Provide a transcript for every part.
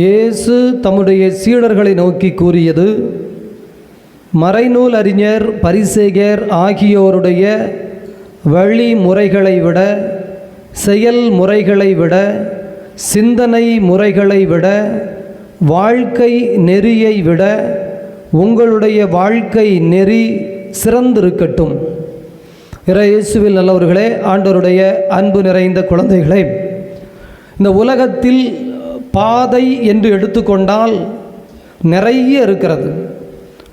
இயேசு தம்முடைய சீடர்களை நோக்கி கூறியது மறைநூல் அறிஞர் பரிசேகர் ஆகியோருடைய வழிமுறைகளை விட செயல் முறைகளை விட சிந்தனை முறைகளை விட வாழ்க்கை நெறியை விட உங்களுடைய வாழ்க்கை நெறி சிறந்திருக்கட்டும். இயேசுவில் நல்லவர்களே ஆண்டவருடைய அன்பு நிறைந்த குழந்தைகளே இந்த உலகத்தில் பாதை என்று எடுத்துக்கொண்டால் நிறைய இருக்கிறது.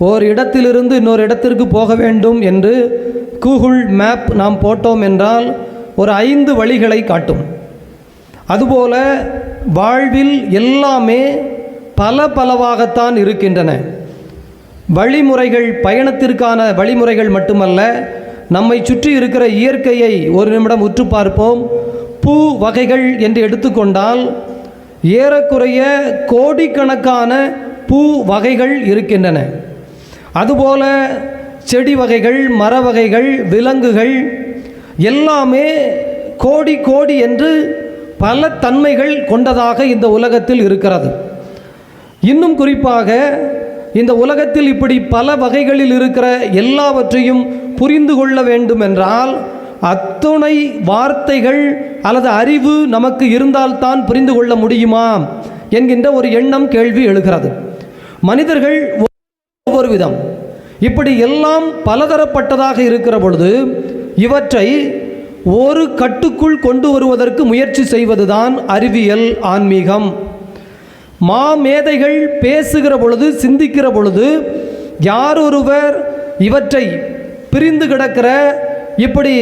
ஓர் இடத்திலிருந்து இன்னொரு இடத்திற்கு போக வேண்டும் என்று கூகுள் மேப் நாம் போட்டோம் என்றால் ஒரு ஐந்து வழிகளை காட்டும். அதுபோல வாழ்வில் எல்லாமே பல பலவாகத்தான் இருக்கின்றன. வழிமுறைகள் பயணத்திற்கான வழிமுறைகள் மட்டுமல்ல நம்மை சுற்றி இருக்கிற இயற்கையை ஒரு நிமிடம் உற்று பார்ப்போம். பூ வகைகள் என்று எடுத்துக்கொண்டால் ஏறக்குறைய கோடிக்கணக்கான பூ வகைகள் இருக்கின்றன. அதுபோல செடி வகைகள் மர வகைகள் விலங்குகள் எல்லாமே கோடி கோடி என்று பல தன்மைகள் கொண்டதாக இந்த உலகத்தில் இருக்கிறது. இன்னும் குறிப்பாக இந்த உலகத்தில் இப்படி பல வகைகளில் இருக்கிற எல்லாவற்றையும் புரிந்து கொள்ள வேண்டும் என்றால் அத்துணை வார்த்தைகள் அல்லது அறிவு நமக்கு இருந்தால்தான் புரிந்து கொள்ள முடியுமா என்கின்ற ஒரு எண்ணம் கேள்வி எழுகிறது. மனிதர்கள் ஒவ்வொரு விதம். இப்படி எல்லாம் பலதரப்பட்டதாக இருக்கிற பொழுது இவற்றை ஒரு கட்டுக்குள் கொண்டு வருவதற்கு முயற்சி செய்வதுதான் அறிவியல் ஆன்மீகம். மாமேதைகள் பேசுகிற பொழுது சிந்திக்கிற பொழுது யார் ஒருவர் இவற்றை பிரிந்து கிடக்கிற இப்படி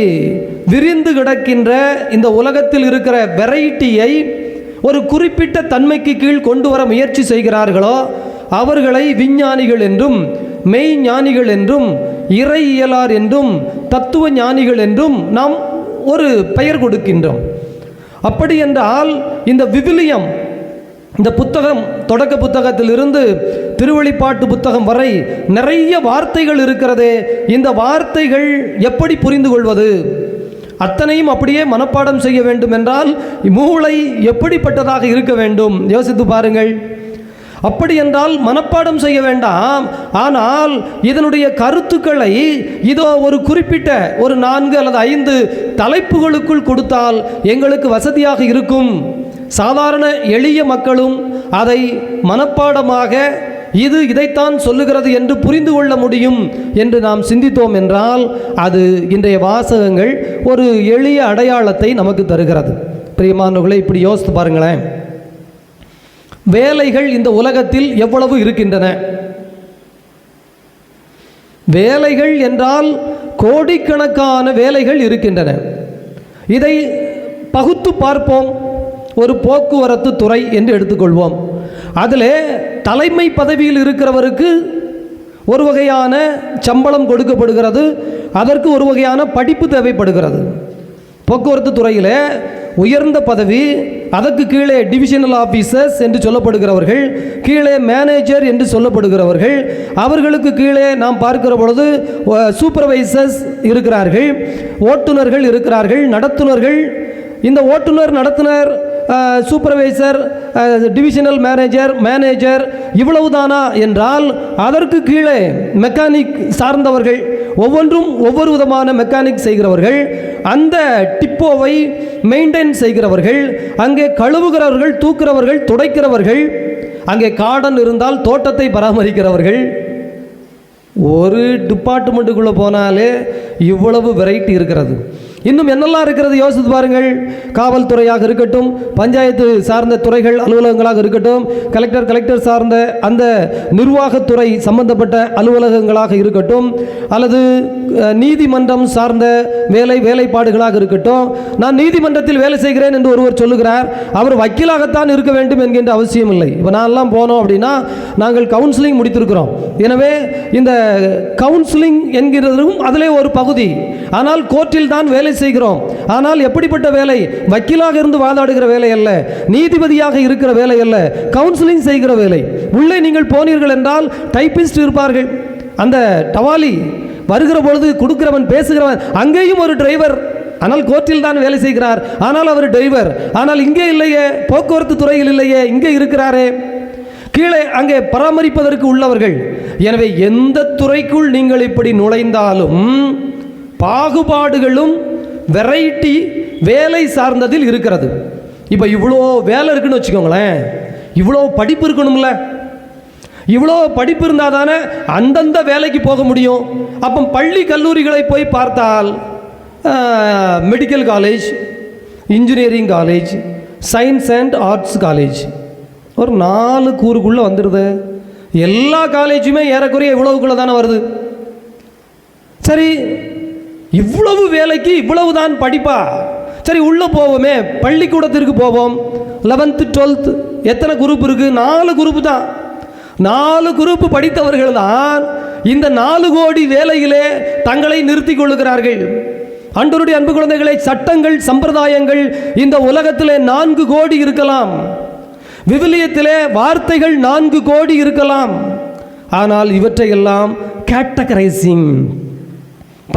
விரிந்து கிடக்கின்ற இந்த உலகத்தில் இருக்கிற வெரைட்டியை ஒரு குறிப்பிட்ட தன்மைக்கு கீழ் கொண்டு வர முயற்சி செய்கிறார்களோ அவர்களை விஞ்ஞானிகள் என்றும் மெய் ஞானிகள் என்றும் இறையியலார் என்றும் தத்துவ ஞானிகள் என்றும் நாம் ஒரு பெயர் கொடுக்கின்றோம். அப்படி என்றால் இந்த விவிலியம் இந்த புத்தகம் தொடக்க புத்தகத்திலிருந்து திருவழிப்பாட்டு புத்தகம் வரை நிறைய வார்த்தைகள் இருக்கிறதே இந்த வார்த்தைகள் எப்படி புரிந்து கொள்வது? அத்தனையும் அப்படியே மனப்பாடம் செய்ய வேண்டும் என்றால் மூளை எப்படிப்பட்டதாக இருக்க வேண்டும்? யோசித்து பாருங்கள். அப்படி என்றால் மனப்பாடம் செய்ய வேண்டாம். ஆனால் இதனுடைய கருத்துக்களை இதோ ஒரு குறிப்பிட்ட ஒரு நான்கு அல்லது ஐந்து தலைப்புகளுக்குள் கொடுத்தால் எங்களுக்கு வசதியாக இருக்கும். சாதாரண எளிய மக்களும் அதை மனப்பாடமாக இது இதைத்தான் சொல்லுகிறது என்று புரிந்து கொள்ள முடியும் என்று நாம் சிந்தித்தோம் என்றால் அது இன்றைய வாசகங்கள் ஒரு எளிய அடையாளத்தை நமக்கு தருகிறது. பிரியமானவர்களை இப்படி யோசித்து பாருங்களேன். வேலைகள் இந்த உலகத்தில் எவ்வளவு இருக்கின்றன? வேலைகள் என்றால் கோடிக்கணக்கான வேலைகள் இருக்கின்றன. இதை பகுத்து பார்ப்போம். ஒரு போக்குவரத்து துறை என்று எடுத்துக்கொள்வோம். அதில் தலைமை பதவியில் இருக்கிறவருக்கு ஒரு வகையான சம்பளம் கொடுக்கப்படுகிறது அதற்கு ஒரு வகையான படிப்பு தேவைப்படுகிறது. போக்குவரத்து துறையில் உயர்ந்த பதவி அதற்கு கீழே டிவிஷனல் ஆஃபீஸர்ஸ் என்று சொல்லப்படுகிறவர்கள் கீழே மேனேஜர் என்று சொல்லப்படுகிறவர்கள் அவர்களுக்கு கீழே நாம் பார்க்கிற பொழுது சூப்பர்வைசர்ஸ் இருக்கிறார்கள் ஓட்டுநர்கள் இருக்கிறார்கள் நடத்துனர்கள். இந்த ஓட்டுநர் நடத்துனர் சூப்பர்வைசர் டிவிஷனல் மேனேஜர் மேனேஜர் இவ்வளவுதானா என்றால் அதற்கு கீழே மெக்கானிக் சார்ந்தவர்கள் ஒவ்வொன்றும் ஒவ்வொரு விதமான மெக்கானிக் செய்கிறவர்கள் அந்த டிப்போவை மெயின்டைன் செய்கிறவர்கள் அங்கே கழுவுகிறவர்கள் தூக்குறவர்கள் துடைக்கிறவர்கள் அங்கே கார்டன் இருந்தால் தோட்டத்தை பராமரிக்கிறவர்கள் ஒரு டிபார்ட்மெண்ட்டுக்குள்ளே போனாலே இவ்வளவு வெரைட்டி இருக்கிறது. இன்னும் என்னெல்லாம் இருக்கிறது? யோசித்து பாருங்கள். காவல்துறையாக இருக்கட்டும் பஞ்சாயத்து சார்ந்த துறைகள் அலுவலகங்களாக இருக்கட்டும் கலெக்டர் கலெக்டர் சார்ந்த அந்த நிர்வாகத்துறை சம்பந்தப்பட்ட அலுவலகங்களாக இருக்கட்டும் அல்லது நீதிமன்றம் சார்ந்த வேலை வேலைப்பாடுகளாக இருக்கட்டும் நான் நீதிமன்றத்தில் வேலை செய்கிறேன் என்று ஒருவர் சொல்லுகிறார். அவர் வக்கீலாகத்தான் இருக்க வேண்டும் என்கின்ற அவசியம் இல்லை இப்போ நான்லாம் போனோம் அப்படின்னா நாங்கள் கவுன்சிலிங் முடித்திருக்கிறோம். எனவே இந்த கவுன்சிலிங் என்கிறதும் அதிலே ஒரு பகுதி. ஆனால் கோர்ட்டில் தான் வேலை செய்கிறோம். ஆனால் எப்படிப்பட்ட வேலை? வக்கீலாக இருந்து வாதாடுகிற வேலை அல்ல. நீதிபதியாக இருக்கிற வேலை அல்ல. கவுன்சிலிங் செய்கிற வேலை. உள்ளே நீங்கள் போனீர்கள் என்றால் டைப்பிஸ்ட் இருப்பார்கள். அந்த டவாலி வருகிற பொழுது கொடுக்கிறவன் பேசுகிறவன் அங்கேயும் ஒரு டிரைவர். ஆனால் கோர்ட்டில் தான் வேலை செய்கிறார். ஆனால் அவர் டிரைவர். ஆனால் இங்கே இல்லையே. போக்குவரத்து துறையில் இல்லையே. இங்கே இருக்கிறாரே. கீழே அங்கே பராமரிப்பதற்கு உள்ளவர்கள். எனவே எந்த துறைக்குள் நீங்கள் இப்படி நுழைந்தாலும் பாகுபாடுகளும் வெரைட்டி வேலை சார்ந்ததில் இருக்கிறது. இப்போ இவ்வளோ வேலை இருக்குன்னு வச்சுக்கோங்களேன். இவ்வளோ படிப்பு இருக்கணும்ல. இவ்வளோ படிப்பு இருந்தால் தானே அந்தந்த வேலைக்கு போக முடியும். அப்போ பள்ளி கல்லூரிகளை போய் பார்த்தால் medical college engineering college science and arts college ஒரு நாலு கூறுக்குள்ளே வந்துடுது எல்லா காலேஜுமே ஏறக்குறைய இவ்வளவுக்குள்ளே தானே வருது. சரி இவ்வளவு வேலைக்கு இவ்வளவு தான் படிப்பா. சரி உள்ளே போவோமே. பள்ளிக்கூடத்திற்கு போவோம். லெவன்த்து டுவெல்த்து எத்தனை குரூப் இருக்குது நாலு குரூப் தான். நாலு குரூப் படித்தவர்கள் தான் இந்த நாலு கோடி வேலையிலே தங்களை நிறுத்திக் கொள்ளுகிறார்கள். அன்றருடைய அன்பு குழந்தைகளை சட்டங்கள் சம்பிரதாயங்கள் இந்த உலகத்திலே நான்கு கோடி இருக்கலாம். விவிலியத்திலே வார்த்தைகள் நான்கு கோடி இருக்கலாம். ஆனால் இவற்றையெல்லாம் கேட்டகரைசிங்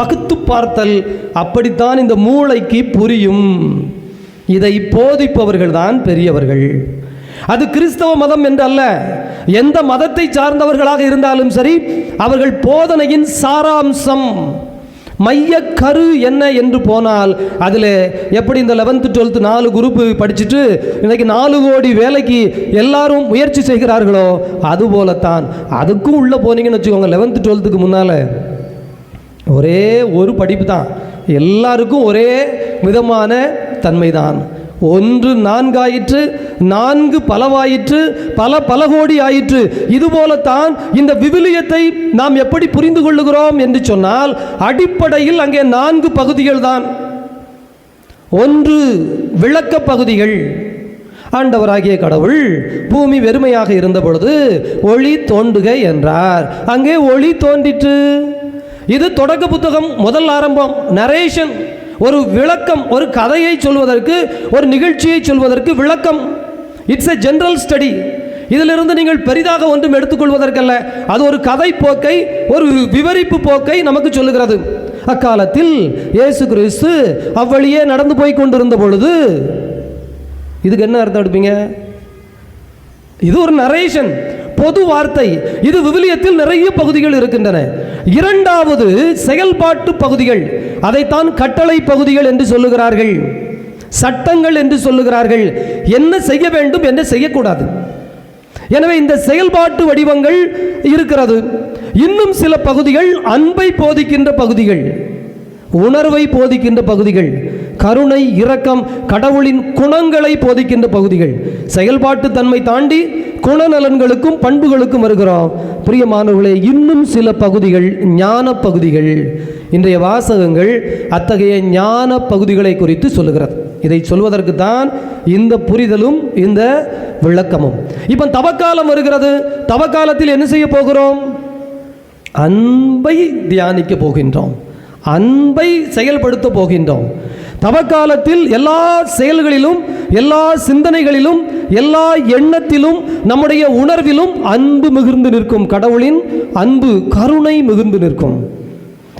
பகுத்து பார்த்தல் அப்படித்தான் இந்த மூளைக்கு புரியும். இதை போதிப்பவர்கள் தான் பெரியவர்கள். அது கிறிஸ்தவ மதம் என்று அல்ல எந்த மதத்தை சார்ந்தவர்களாக இருந்தாலும் சரி அவர்கள் போதனையின் சாராம்சம். மைய கரு என்ன என்று போனால் அதில் எப்படி இந்த லெவன்த்து டுவெல்த்து நாலு குரூப்பு படிச்சுட்டு இன்றைக்கி நாலு கோடி வேலைக்கு எல்லாரும் முயற்சி செய்கிறார்களோ அதுபோலத்தான் அதுக்கும் உள்ளே போனீங்கன்னு வச்சுக்கோங்க லெவன்த்து டுவெல்த்துக்கு முன்னால். ஒரே ஒரு படிப்பு தான் எல்லாருக்கும் ஒரே விதமான தன்மை தான் ஒன்று நான்காயிற்று நான்கு பலவாயிற்று பல பல கோடி ஆயிற்று. இதுபோலத்தான் இந்த விவிலியத்தை நாம் எப்படி புரிந்து கொள்ளுகிறோம் என்று சொன்னால் அடிப்படையில் அங்கே நான்கு பகுதிகள் தான் ஒன்று விளக்க பகுதிகள். ஆண்டவராகிய கடவுள் பூமி வெறுமையாக இருந்த பொழுது ஒளி தோண்டுக என்றார். அங்கே ஒளி தோன்றிற்று. இது தொடக்க புத்தகம் முதல் ஆரம்பம். நரேஷன் ஒரு விளக்கம் ஒரு கதையை சொல்வதற்கு ஒரு நிகழ்ச்சியை சொல்வதற்கு விளக்கம். இட்ஸ் எ ஜென்ரல் ஸ்டடி இதிலிருந்து நீங்கள் பெரிதாக ஒன்றும் எடுத்துக்கொள்வதற்கல்ல. அது ஒரு கதை போக்கை ஒரு விவரிப்பு போக்கை நமக்கு சொல்லுகிறது. அக்காலத்தில் இயேசு கிறிஸ்து அவ்வழியே நடந்து போய் கொண்டிருந்த பொழுது இதுக்கு என்ன அர்த்தம் எடுப்பீங்க? இது ஒரு நரேஷன் பொது வார்த்தை. இது விவிலியத்தில் நிறைய பகுதிகள் இருக்கின்றன. இரண்டாவது செயல்பாட்டு பகுதிகள். அதைத்தான் கட்டளை பகுதிகள் என்று சொல்லுகிறார்கள். சட்டங்கள் என்று சொல்லுகிறார்கள். என்ன செய்ய வேண்டும் என்ன செய்யக்கூடாது? எனவே இந்த செயல்பாட்டு வடிவங்கள் இருக்கிறது. இன்னும் சில பகுதிகள் அன்பை போதிக்கின்ற பகுதிகள் உணர்வை போதிக்கின்ற பகுதிகள் கருணை இரக்கம் கடவுளின் குணங்களை போதிக்கின்ற பகுதிகள். செயல்பாட்டு தன்மை தாண்டி குணநலன்களுக்கும் பண்புகளுக்கும் வருகிறோம். பிரியமானவர்களே இன்னும் சில பகுதிகள் ஞான பகுதிகள். இன்றைய வாசகங்கள் அத்தகைய ஞான பகுதிகளை குறித்து சொல்லுகிறது. இதை சொல்வதற்கு தான் இந்த புரிதலும் இந்த விளக்கமும். இப்போ தவக்காலம் வருகிறது. தவக்காலத்தில் என்ன செய்ய போகிறோம்? அன்பை தியானிக்க போகின்றோம். அன்பை செயல்படுத்த போகின்றோம். தவக்காலத்தில் எல்லா செயல்களிலும் எல்லா சிந்தனைகளிலும் எல்லா எண்ணத்திலும் நம்முடைய உணர்விலும் அன்பு மிகுந்து நிற்கும் கடவுளின் அன்பு கருணை மிகுந்து நிற்கும்.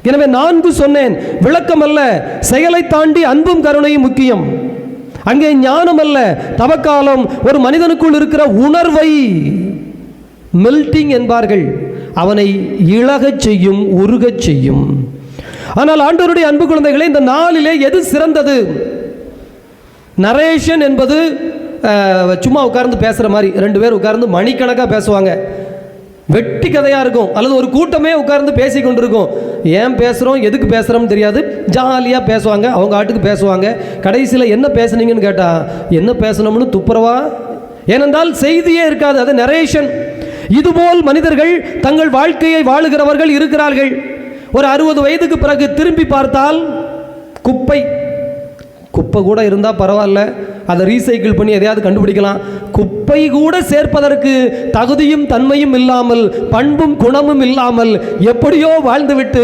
எனவே நான்கு சொன்னேன். விளக்கம் அல்ல செயலை தாண்டி அன்பும் கருணையும் முக்கியம். அங்கே ஞானம் அல்ல தவக்காலம் ஒரு மனிதனுக்குள் இருக்கிற உணர்வை மெல்டிங் என்பார்கள். அவனை இழகச் செய்யும் உருகச் செய்யும். ஆனால் ஆண்டவருடைய அன்பு குழந்தைகளே இந்த நாளிலே எது சிறந்தது? நரேஷன் என்பது சும்மா உட்கார்ந்து பேசுகிற மாதிரி ரெண்டு பேர் உட்கார்ந்து மணிக்கணக்காக பேசுவாங்க. வெட்டி கதையாக இருக்கும். அல்லது ஒரு கூட்டமே உட்கார்ந்து பேசி கொண்டிருக்கும். ஏன் பேசுகிறோம் எதுக்கு பேசுகிறோம்னு தெரியாது. ஜாலியாக பேசுவாங்க. அவங்க ஆட்டுக்கு பேசுவாங்க. கடைசியில் என்ன பேசுனீங்கன்னு கேட்டால் என்ன பேசணும்னு துப்புரவா? ஏனென்றால் செய்தியே இருக்காது. அது நரேஷன் இதுபோல் மனிதர்கள் தங்கள் வாழ்க்கையை வாழுகிறவர்கள் இருக்கிறார்கள். ஒரு அறுபது வயதுக்கு பிறகு திரும்பி பார்த்தால் குப்பை. குப்பை கூட இருந்தால் பரவாயில்ல. அதை ரீசைக்கிள் பண்ணி எதையாவது கண்டுபிடிக்கலாம். குப்பை கூட சேர்ப்பதற்கு தகுதியும் தன்மையும் இல்லாமல் பண்பும் குணமும் இல்லாமல் எப்படியோ வாழ்ந்துவிட்டு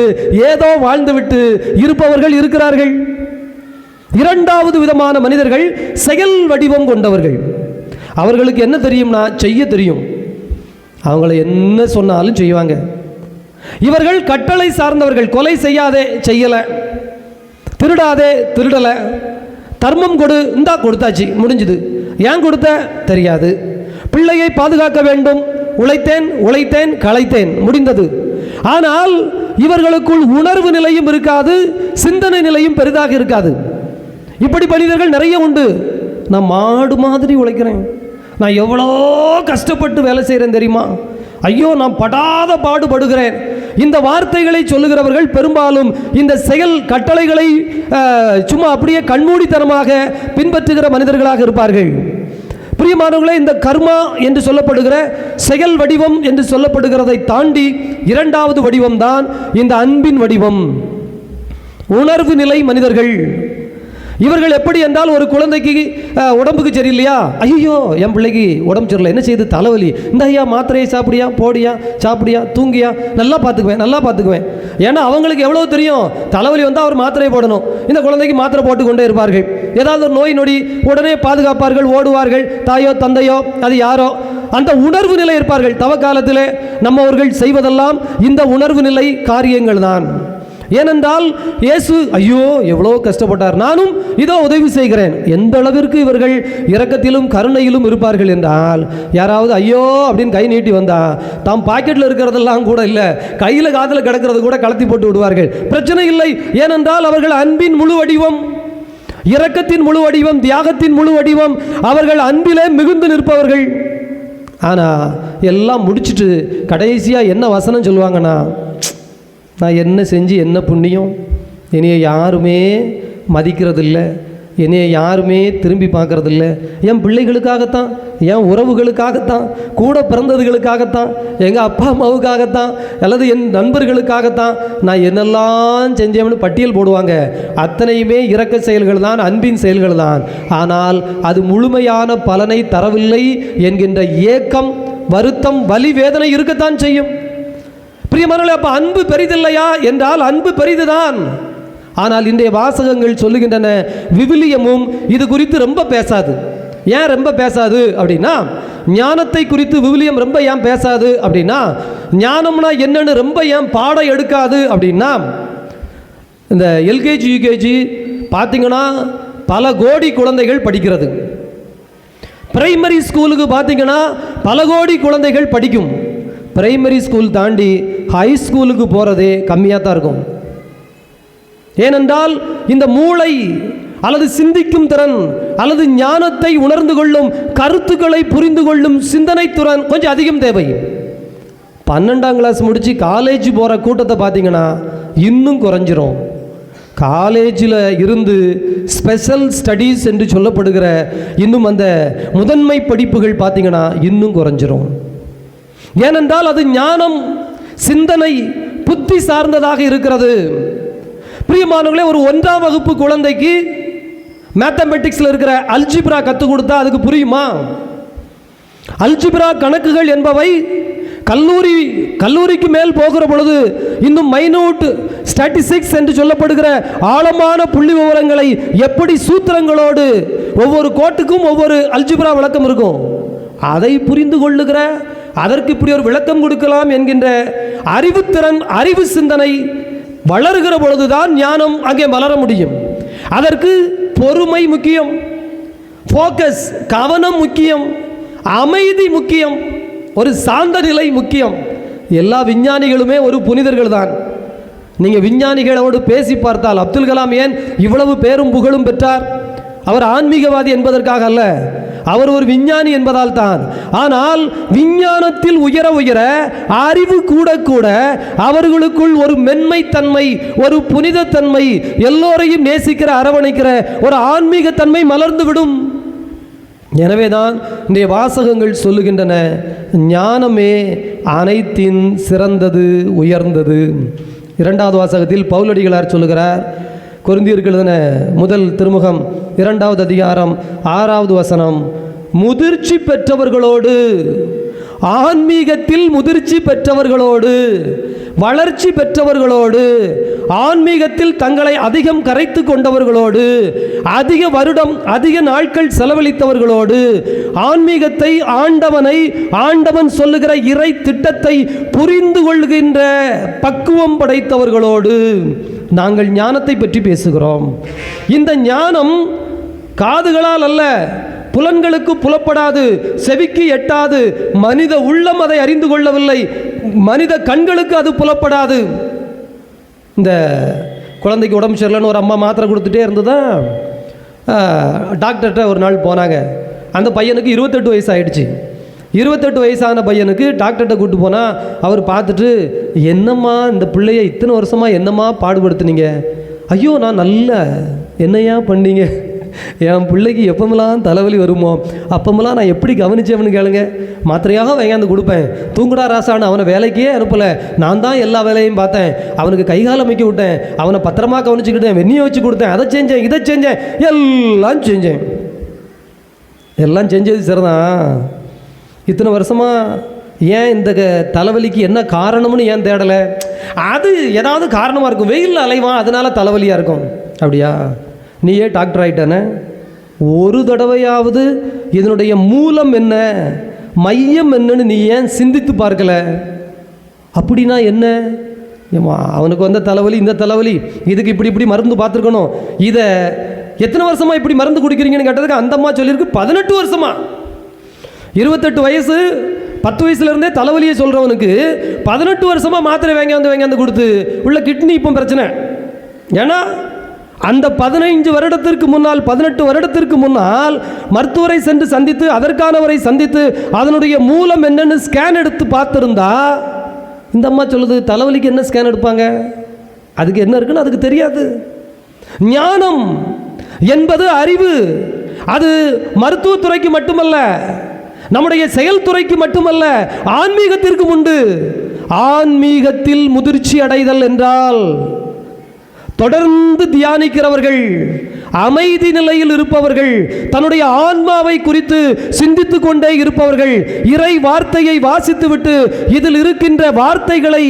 ஏதோ வாழ்ந்துவிட்டு இருப்பவர்கள் இருக்கிறார்கள். இரண்டாவது விதமான மனிதர்கள் செயல் வடிவம் கொண்டவர்கள். அவர்களுக்கு என்ன தெரியும்னா செய்ய தெரியும். அவங்கள என்ன சொன்னாலும் செய்வாங்க. இவர்கள் கட்டளை சார்ந்தவர்கள் கொலை செய்யாதே செய்யலை. திருடாதே திருடலை. தர்மம் கொடு இந்தா கொடுத்தாச்சு முடிஞ்சுது. ஏன் கொடுத்த? தெரியாது. பிள்ளையை பாதுகாக்க வேண்டும். உழைத்தேன் உழைத்தேன் களைத்தேன் முடிந்தது. ஆனால் இவர்களுக்குள் உணர்வு நிலையும் இருக்காது சிந்தனை நிலையும் பெரிதாக இருக்காது. இப்படி மனிதர்கள் நிறைய உண்டு. நான் மாடு மாதிரி உழைக்கிறேன். நான் எவ்வளோ கஷ்டப்பட்டு வேலை செய்கிறேன் தெரியுமா? ஐயோ நான் படாத பாடுபடுகிறேன். இந்த வார்த்தைகளை சொல்லுகிறவர்கள் பெரும்பாலும் இந்த செயல் கட்டளைகளை சும்மா அப்படியே கண்மூடித்தனமாக பின்பற்றுகிற மனிதர்களாக இருப்பார்கள். பிரியமானவர்களே இந்த கர்மா என்று சொல்லப்படுகிற செயல் வடிவம் என்று சொல்லப்படுகிறதை தாண்டி இரண்டாவது வடிவம் தான் இந்த அன்பின் வடிவம். உணர்வு நிலை மனிதர்கள் இவர்கள் எப்படி என்றால் ஒரு குழந்தைக்கு உடம்புக்கு சரியில்லையா? ஐயோ என் பிள்ளைக்கு உடம்பு சரியில்லை. என்ன செய்யுது தலைவலி. இந்த ஐயா மாத்திரையை சாப்பிடியா? போடியா? சாப்பிடியா? தூங்கியா? நல்லா பார்த்துக்குவேன் நல்லா பார்த்துக்குவேன். ஏன்னா அவங்களுக்கு எவ்வளோ தெரியும்? தலைவலி வந்தால் அவர் மாத்திரையை போடணும். இந்த குழந்தைக்கு மாத்திரை போட்டு கொண்டே இருப்பார்கள். ஏதாவது ஒரு நோய் நொடி உடனே பாதுகாப்பார்கள் ஓடுவார்கள். தாயோ தந்தையோ அது யாரோ அந்த உணர்வு நிலை இருப்பார்கள். தவ காலத்தில் நம்மவர்கள் செய்வதெல்லாம் இந்த உணர்வு நிலை காரியங்கள் தான் ஏனென்றால் இயேசு ஐயோ எவ்வளோ கஷ்டப்பட்டார். நானும் இதோ உதவி செய்கிறேன். எந்த அளவிற்கு இவர்கள் இரக்கத்திலும் கருணையிலும் இருப்பார்கள் என்றால் யாராவது ஐயோ அப்படின்னு கை நீட்டி வந்தா தாம் பாக்கெட்டில் இருக்கிறதெல்லாம் கூட இல்லை. கையில் காதில் கிடக்கிறது கூட கலத்தி போட்டு விடுவார்கள். பிரச்சனை இல்லை. ஏனென்றால் அவர்கள் அன்பின் முழு வடிவம் இரக்கத்தின் முழு வடிவம் தியாகத்தின் முழு வடிவம் அவர்கள் அன்பிலே மிகுந்து நிற்பவர்கள். ஆனால் எல்லாம் முடிச்சிட்டு கடைசியாக என்ன வசனம் சொல்லுவாங்கன்னா நான் என்ன செஞ்சு என்ன புண்ணியம்? என்னையை யாருமே மதிக்கிறதில்ல. என்னையை யாருமே திரும்பி பார்க்குறதில்ல. என் பிள்ளைகளுக்காகத்தான் என் உறவுகளுக்காகத்தான் கூட பிறந்ததுகளுக்காகத்தான் எங்கள் அப்பா அம்மாவுக்காகத்தான் அல்லது என் நண்பர்களுக்காகத்தான் நான் என்னெல்லாம் செஞ்சேன்னு பட்டியல் போடுவாங்க. அத்தனையுமே இறக்க செயல்கள் தான் அன்பின் செயல்கள் தான். ஆனால் அது முழுமையான பலனை தரவில்லை என்கின்ற ஏக்கம் வருத்தம் வலி வேதனை இருக்கத்தான் செய்யும். பிரியமானவர்களே அப்போ அன்பு பெரிதில்லையா? என்றால் அன்பு பெரிதுதான். ஆனால் இன்றைய வாசகங்கள் சொல்லுகின்றன விவிலியமும் இது குறித்து ரொம்ப பேசாது. ஏன் ரொம்ப பேசாது அப்படின்னா ஞானத்தை குறித்து விவிலியம் ரொம்ப ஏன் பேசாது அப்படின்னா ஞானம்னா என்னன்னு ரொம்ப ஏன் பாடம் எடுக்காது அப்படின்னா இந்த எல்கேஜி யூகேஜி பார்த்தீங்கன்னா பல கோடி குழந்தைகள் படிக்கிறது. பிரைமரி ஸ்கூலுக்கு பார்த்தீங்கன்னா பல கோடி குழந்தைகள் படிக்கும். பிரைமரி ஸ்கூல் தாண்டி ஹை ஸ்கூலுக்கு போகிறதே கம்மியாக தான் இருக்கும். ஏனென்றால் இந்த மூளை அல்லது சிந்திக்கும் திறன் அல்லது ஞானத்தை உணர்ந்து கொள்ளும் கருத்துக்களை புரிந்து கொள்ளும் சிந்தனை திறன் கொஞ்சம் அதிகம் தேவை. பன்னெண்டாம் கிளாஸ் முடித்து காலேஜ் போகிற கூட்டத்தை பார்த்தீங்கன்னா இன்னும் குறைஞ்சிரும். காலேஜில் இருந்து ஸ்பெஷல் ஸ்டடீஸ் என்று சொல்லப்படுகிற இன்னும் அந்த முதன்மை படிப்புகள் பார்த்தீங்கன்னா இன்னும் குறைஞ்சிரும். ஏனென்றால் அது ஞானம் சிந்தனை புத்தி சார்ந்ததாக இருக்கிறது. பிரியமானவர்களே ஒரு ஒன்றாம் வகுப்பு குழந்தைக்கு மேத்தமெட்டிக்ஸில் இருக்கிற அல்ஜிப்ரா கற்றுக் கொடுத்தா அதுக்கு புரியுமா? அல்ஜிப்ரா கணக்குகள் என்பவை கல்லூரி கல்லூரிக்கு மேல் போகிற பொழுது இன்னும் மைனூட் ஸ்டாட்டிஸ்டிக்ஸ் என்று சொல்லப்படுகிற ஆழமான புள்ளி விவரங்களை எப்படி சூத்திரங்களோடு ஒவ்வொரு கோட்டுக்கும் ஒவ்வொரு அல்ஜிப்ரா விளக்கம் இருக்கும்? அதை புரிந்து கொள்ளுகிற அதற்கு இப்படி ஒரு விளக்கம் கொடுக்கலாம் என்கின்ற அறிவுத்திறன் அறிவு சிந்தனை வளர்கிற பொழுதுதான் ஞானம் அங்கே வளர முடியும். அதற்கு பொறுமை முக்கியம் ஃபோக்கஸ் கவனம் முக்கியம் அமைதி முக்கியம் ஒரு சாந்த நிலை முக்கியம். எல்லா விஞ்ஞானிகளுமே ஒரு புனிதர்கள் தான் நீங்கள் விஞ்ஞானிகளோடு பேசி பார்த்தால் அப்துல் கலாம் ஏன் இவ்வளவு பேரும் புகழும் பெற்றார்? அவர் ஆன்மீகவாதி என்பதற்காக அல்ல. அவர் ஒரு விஞ்ஞானி என்பதால் தான். ஆனால் விஞ்ஞானத்தில் உயர உயர அறிவு கூட கூட அவர்களுக்குள் ஒரு மென்மைத்தன்மை ஒரு புனிதத்தன்மை எல்லோரையும் நேசிக்கிற அரவணைக்கிற ஒரு ஆன்மீகத்தன்மை மலர்ந்து விடும். எனவேதான் இன்றைய வாசகங்கள் சொல்லுகின்றன ஞானமே அனைத்தின் சிறந்தது உயர்ந்தது. இரண்டாவது வாசகத்தில் பவுலடிகளார் சொல்லுகிறார் கொருந்தியர்கள் எழுதின முதல் திருமுகம் இரண்டாவது அதிகாரம் ஆறாவது வசனம். முதிர்ச்சி பெற்றவர்களோடு ஆன்மீகத்தில் முதிர்ச்சி பெற்றவர்களோடு வளர்ச்சி பெற்றவர்களோடு ஆன்மீகத்தில் தங்களை அதிகம் கரைத்து கொண்டவர்களோடு அதிக வருடம் அதிக நாட்கள் செலவழித்தவர்களோடு ஆன்மீகத்தை ஆண்டவனை ஆண்டவன் சொல்லுகிற இறை திட்டத்தை புரிந்து கொள்கின்ற பக்குவம் படைத்தவர்களோடு நாங்கள் ஞானத்தை பற்றி பேசுகிறோம். இந்த ஞானம் காதுகளால் அல்ல புலன்களுக்கு புலப்படாது செவிக்கு எட்டாது மனித உள்ளம் அதை அறிந்து கொள்ளவில்லை மனித கண்களுக்கு அது புலப்படாது. இந்த குழந்தைக்கு உடம்பு சரியில்லைன்னு ஒரு அம்மா மாத்திரை கொடுத்துட்டே இருந்ததா? டாக்டர்கிட்ட ஒரு நாள் போனாங்க. அந்த பையனுக்கு இருபத்தெட்டு வயசு ஆயிடுச்சு. இருபத்தெட்டு வயசான பையனுக்கு டாக்டர்கிட்ட கூப்பிட்டு போனால் அவர் பார்த்துட்டு என்னம்மா இந்த பிள்ளைய இத்தனை வருஷமாக என்னம்மா பாடுபடுத்துனீங்க? ஐயோ நான் நல்ல என்னையா பண்ணீங்க? என் பிள்ளைக்கு எப்பமெல்லாம் தலைவலி வருமோ அப்பமெல்லாம் நான் எப்படி கவனிச்சேன்னு கேளுங்க. மாத்திரையாக வாங்கியாந்து கொடுப்பேன். தூங்குடா ராசான்னு அவனை வேலைக்கே அனுப்பலை. நான் தான் எல்லா வேலையும் பார்த்தேன். அவனுக்கு கைகால அமைக்க விட்டேன். அவனை பத்திரமா கவனிச்சுக்கிட்டேன். வெந்நியை வச்சு கொடுத்தேன். அதை செஞ்சேன் இதை செஞ்சேன். எல்லாம் செஞ்சேன். எல்லாம் செஞ்சது சரிதான் இத்தனை வருஷமா ஏன் இந்த க- தலைவலிக்கு என்ன காரணம்னு ஏன் தேடலை? அது ஏதாவது காரணமாக இருக்கும். வெயிலில் அலைவான் அதனால் தலைவலியாக இருக்கும். அப்படியா? நீ ஏன் டாக்டர் ஆகிட்டானே ஒரு தடவையாவது இதனுடைய மூலம் என்ன மையம் என்னன்னு நீ ஏன் சிந்தித்து பார்க்கல? அப்படின்னா என்ன? ஏம்மா அவனுக்கு வந்த தலைவலி இந்த தலைவலி இதுக்கு இப்படி இப்படி மருந்து பார்த்துருக்கணும். இதை எத்தனை வருஷமாக இப்படி மருந்து குடிக்கிறீங்கன்னு கேட்டதுக்கு அந்தம்மா சொல்லியிருக்கு பதினெட்டு வருஷமா. இருபத்தெட்டு வயசு பத்து வயசுலேருந்தே தலைவலியை சொல்கிறவனுக்கு பதினெட்டு வருஷமாக மாத்திரை வாங்கியாந்து வாங்கியாந்து கொடுத்து உள்ள கிட்னி இப்போ பிரச்சனை. ஏன்னா அந்த பதினைஞ்சு வருடத்திற்கு முன்னால் பதினெட்டு வருடத்திற்கு முன்னால் மருத்துவரை சென்று சந்தித்து அதற்கானவரை சந்தித்து அதனுடைய மூலம் என்னன்னு ஸ்கேன் எடுத்து பார்த்துருந்தா இந்த அம்மா சொல்லுது தலைவலிக்கு என்ன ஸ்கேன் எடுப்பாங்க? அதுக்கு என்ன இருக்குன்னு அதுக்கு தெரியாது. ஞானம் என்பது அறிவு. அது மருத்துவத்துறைக்கு மட்டுமல்ல நம்முடைய செயல்துறைக்கு மட்டுமல்ல ஆன்மீகத்திற்கும் உண்டு. ஆன்மீகத்தில் முதிர்ச்சி அடைதல் என்றால் தொடர்ந்து தியானிக்கிறவர்கள் அமைதி நிலையில் இருப்பவர்கள் தன்னுடைய ஆன்மாவை குறித்து சிந்தித்து கொண்டே இருப்பவர்கள் இறை வார்த்தையை வாசித்துவிட்டு இதில் இருக்கின்ற வார்த்தைகளை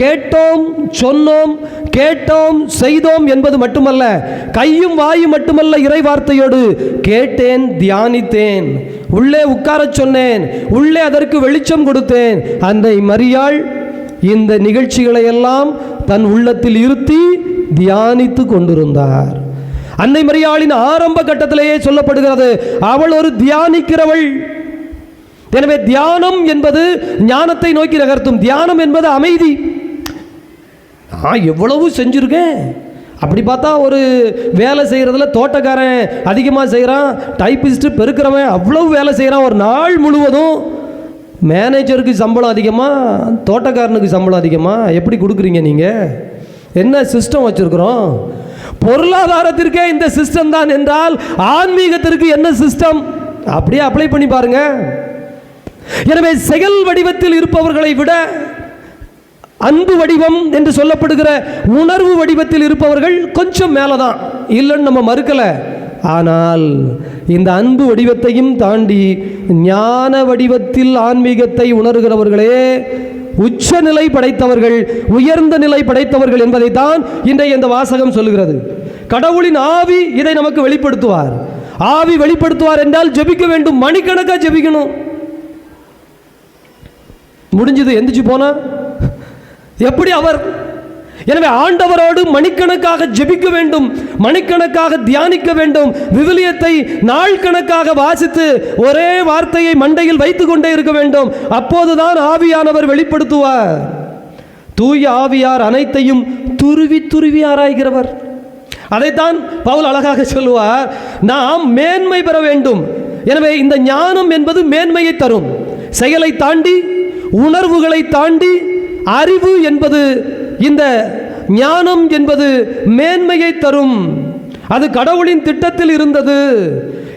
கேட்டோம் சொன்னோம் கேட்டோம் செய்தோம் என்பது மட்டுமல்ல கையும் வாயும் மட்டுமல்ல இறை வார்த்தையோடு கேட்டேன் தியானித்தேன். உள்ளே உட்காரச் சொன்னேன். உள்ளே அதற்கு வெளிச்சம் கொடுத்தேன். அந்த மரியாள் இந்த நிகழ்ச்சிகளை எல்லாம் தன் உள்ளத்தில் இருத்தி தியானித்து கொண்டிருந்தார். அன்னை மரியாளின் ஆரம்ப கட்டத்திலேயே சொல்லப்படுகிறது அவள் ஒரு தியானிக்கிறவள். எனவே தியானம் என்பது ஞானத்தை நோக்கி நகர்த்தும். தியானம் என்பது அமைதி. நான் எவ்வளவு செஞ்சுருக்கேன்? அப்படி பார்த்தா ஒரு வேலை செய்கிறதுல தோட்டக்காரன் அதிகமாக செய்கிறான் டைப்பிஸ்ட்டு பெருக்கிறவன் அவ்வளவு வேலை செய்கிறான் ஒரு நாள் முழுவதும் மேனேஜருக்கு சம்பளம் அதிகமாக தோட்டக்காரனுக்கு சம்பளம் அதிகமாக எப்படி கொடுக்குறீங்க நீங்கள் என்ன சிஸ்டம் வச்சுருக்குறோம்? பொருளாதாரத்திற்கே இந்த சிஸ்டம் தான் என்றால் ஆன்மீகத்திற்கு என்ன சிஸ்டம் அப்படியே அப்ளை பண்ணி பாருங்க. எனவே செயல் வடிவத்தில் இருப்பவர்களை விட அன்பு வடிவம் என்று சொல்லப்படுகிற உணர்வு வடிவத்தில் இருப்பவர்கள் கொஞ்சம் மேலே தான் இல்லைன்னு நம்ம மறுக்கலை. ஆனால் இந்த அன்பு வடிவத்தையும் தாண்டி ஞான வடிவத்தில் ஆன்மீகத்தை உணர்கிறவர்களே உச்ச நிலை படைத்தவர்கள் உயர்ந்த நிலை படைத்தவர்கள் என்பதைத்தான் இன்றைய இந்த வாசகம் சொல்லுகிறது. கடவுளின் ஆவி இதை நமக்கு வெளிப்படுத்துவார். ஆவி வெளிப்படுத்துவார் என்றால் ஜெபிக்க வேண்டும். மணிக்கணக்காக ஜெபிக்கணும். முடிஞ்சது எந்திரிச்சு போனா எப்படி அவர்? எனவே ஆண்டவரோடு மணிக்கணக்காக ஜெபிக்க வேண்டும் மணிக்கணக்காக தியானிக்க வேண்டும் விவிலியத்தை நாள் கணக்காக வாசித்து ஒரே வார்த்தையை மண்டையில் வைத்து கொண்டே இருக்க வேண்டும். அப்போதுதான் ஆவியானவர் வெளிப்படுத்துவார். தூய ஆவியார் அனைத்தையும் துருவி துருவி ஆராய்கிறவர். அதைத்தான் பவுல் அழகாக சொல்லுவார் நாம் மேன்மை பெற வேண்டும். எனவே இந்த ஞானம் என்பது மேன்மையை தரும். செயலை தாண்டி உணர்வுகளை தாண்டி அறிவு என்பது இந்த ஞானம் என்பது மேன்மையை தரும். அது கடவுளின் திட்டத்தில் இருந்தது.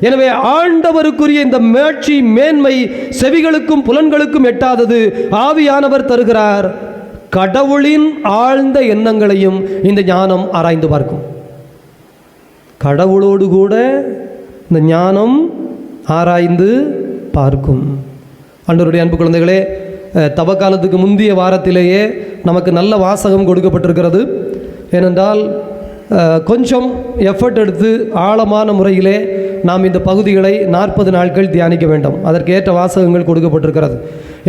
எனவே ஆண்டவருக்குரிய இந்த மேட்சி மேன்மை செவிகளுக்கும் புலன்களுக்கும் எட்டாதது ஆவியானவர் தருகிறார். கடவுளின் ஆழ்ந்த எண்ணங்களையும் இந்த ஞானம் ஆராய்ந்து பார்க்கும். கடவுளோடு கூட இந்த ஞானம் ஆராய்ந்து பார்க்கும். அன்றருடைய அன்பு குழந்தைகளே தவக்காலத்துக்கு முந்தைய வாரத்திலேயே நமக்கு நல்ல வாசகம் கொடுக்கப்பட்டிருக்கிறது. ஏனென்றால் கொஞ்சம் எஃபர்ட் எடுத்து ஆழமான முறையிலே நாம் இந்த பகுதிகளை நாற்பது நாட்கள் தியானிக்க வேண்டும். அதற்கேற்ற வாசகங்கள் கொடுக்கப்பட்டிருக்கிறது.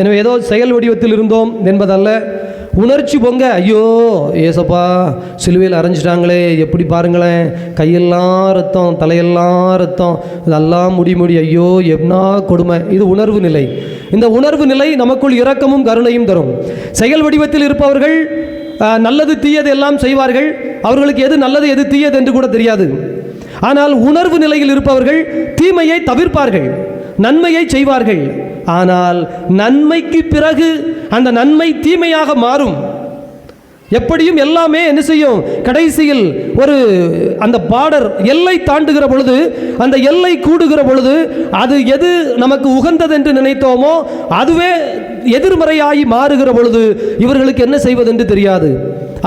எனவே ஏதோ செயல் வடிவத்தில் இருந்தோம் என்பதல்ல உணர்ச்சி பொங்க ஐயோ ஏசப்பா சிலுவையில் அரைஞ்சிட்டாங்களே எப்படி பாருங்களேன் கையெல்லாம் ரத்தம் தலையெல்லாம் ரத்தம் இதெல்லாம் முடி முடி ஐயோ என்ன கொடுமை. இது உணர்வு நிலை. இந்த உணர்வு நிலை நமக்குள் இரக்கமும் கருணையும் தரும். செயல் வடிவத்தில் இருப்பவர்கள் நல்லது தீயது எல்லாம் செய்வார்கள். அவர்களுக்கு எது நல்லது எது தீயது என்று கூட தெரியாது. ஆனால் உணர்வு நிலையில் இருப்பவர்கள் தீமையை தவிர்ப்பார்கள் நன்மையை செய்வார்கள். ஆனால் நன்மைக்கு பிறகு அந்த நன்மை தீமையாக மாறும். எப்படியும் எல்லாமே என்ன செய்யும்? கடைசியில் ஒரு அந்த பார்டர் எல்லை தாண்டுகிற பொழுது அந்த எல்லை கூடுகிற பொழுது அது எது நமக்கு உகந்தது என்று நினைத்தோமோ அதுவே எதிர்மறையாகி மாறுகிற பொழுது இவர்களுக்கு என்ன செய்வதென்று தெரியாது.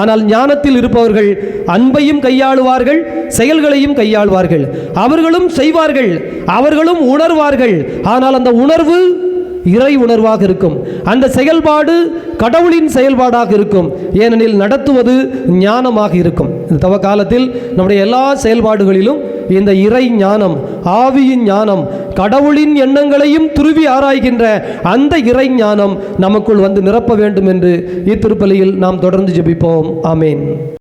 ஆனால் ஞானத்தில் இருப்பவர்கள் அன்பையும் கையாளுவார்கள் செயல்களையும் கையாளுவார்கள். அவர்களும் செய்வார்கள் அவர்களும் உணர்வார்கள். ஆனால் அந்த உணர்வு இறை உணர்வாக இருக்கும். அந்த செயல்பாடு கடவுளின் செயல்பாடாக இருக்கும். ஏனெனில் நடத்துவது ஞானமாக இருக்கும். இந்த தவ காலத்தில் நம்முடைய எல்லா செயல்பாடுகளிலும் இந்த இறை ஞானம் ஆவியின் ஞானம் கடவுளின் எண்ணங்களையும் துருவி ஆராய்கின்ற அந்த இறை ஞானம் நமக்குள் வந்து நிரப்ப வேண்டும் என்று இத்திருப்பலியில் நாம் தொடர்ந்து ஜெபிப்போம். ஆமேன்.